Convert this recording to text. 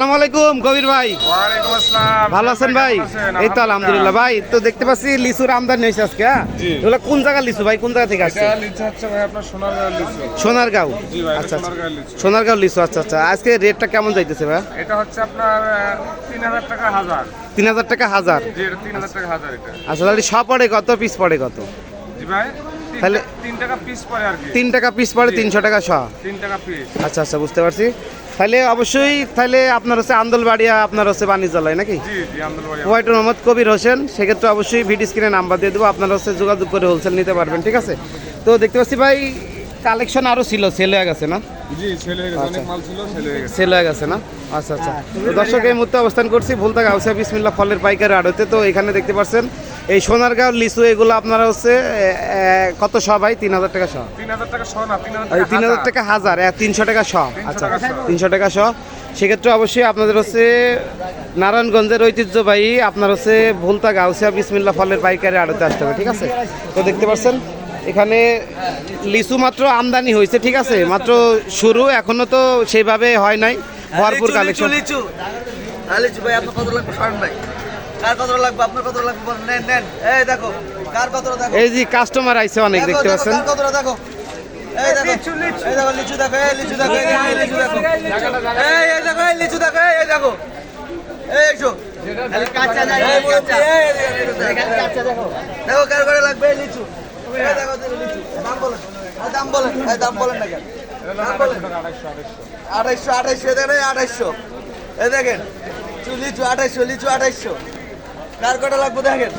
আসসালামু আলাইকুম কবির ভাই। ওয়ালাইকুম আসসালাম। ভালো আছেন ভাই? কেমন আছেন? এই তো আলহামদুলিল্লাহ। ভাই তো দেখতে পাচ্ছি লিচুর আমদানি হয়েছে আজকে হ্যাঁ? এগুলো কোন লিচু ভাই? কোন জায়গা থেকে আসছে? লিচু হচ্ছে ভাই আপনার সোনারগাঁও লিচু। সোনারগাঁও? আচ্ছা আচ্ছা। সোনারগাঁও লিচু আচ্ছা আচ্ছা। আজকে রেটটা কেমন যাইতেছে ভাই? এটা হচ্ছে আপনার তিন হাজার টাকা হাজার। টাকা হাজার। জি এটা তিন হাজার টাকা হাজার এটা। আচ্ছা তাহলে শ পড়ে কত পিস পড়ে কত? জি ভাই তিন তাহলে- তিন টাকা পিস পরে আর কি। তিন টাকা পিস পড়ে তিনশো টাকা শ তিন টাকা পিস আচ্ছা আচ্ছা বুঝতে পারছি। তাহলে অবশ্যই তাহলে আপনার হচ্ছে আন্দোলবাড়িয়া আপনার হচ্ছে বাণিজ্যালয় নাকি? হোয়াইট মোহাম্মদ কবির হোসেন সেক্ষেত্রে অবশ্যই ভিডি স্ক্রিনে নাম্বার দিয়ে দেবো। আপনার হচ্ছে যোগাযোগ করে হোলসেল নিতে পারবেন ঠিক আছে? তো দেখতে পাচ্ছি ভাই কালেকশন আরও ছিল সেল হয়ে গেছে না? জি ছেলে হয়ে গেছে অনেক মাল ছিল ছেলে হয়ে গেছে। সেল হয়ে গেছে না? আচ্ছা আচ্ছা। তো দর্শক এই মুহূর্তে অবস্থান করছি ভুলতা গাউসিয়া বিসমিল্লা ফলের পাইকারি আড়তে। তো এখানে দেখতে পাচ্ছেন এই সোনারগাঁও লিচু এগুলো আপনারা হচ্ছে কত শ ভাই? তিন হাজার টাকা শ? তিন হাজার টাকা হাজার তিনশো টাকা শ। আচ্ছা তিনশো টাকা শ। সেক্ষেত্রে অবশ্যই আপনাদের হচ্ছে নারায়ণগঞ্জের ঐতিহ্যবাহী আপনার হচ্ছে ভুলতা গাউসিয়া বিসমিল্লা ফলের পাইকারি আড়তে আসতে হবে ঠিক আছে? তো দেখতে পাচ্ছেন এখানে লিচু মাত্র আমদানি হয়েছে ঠিক আছে মাত্র শুরু এখনও তো সেইভাবে হয় নাই ভরপুর কালেকশন লিচু, লিচু। লিচু ভাই, আপনার কত লাগবে? শরণ ভাই। কার কত লাগবে? আপনার কত লাগবে? বলেন, নেন, নেন। এই দেখো, কার কতটা দেখো? এই যে কাস্টমার আইছে অনেক দেখতে দেখো, পাচ্ছেন কার দেখো? এই দেখো, লিচু দেখো, এই লিচু দেখো, এই লিচু দেখো। এই, এই দেখো, এই লিচু দেখো, এই, এই দেখো। এই এসো। এই মুরব্বি, এই, এই, এই, এই, দেখো। দেখো, কার লাগবে? লিচু। এই দেখো, দেখো, লিচু। দাম বলেন। এই দাম বলেন, না কেন? আড়াইশো আড়াইশো দেখেন আড়াইশো এ দেখেন লিচু আড়াইশো লিচু আড়াইশো। কার কটা লাগবে দেখেন?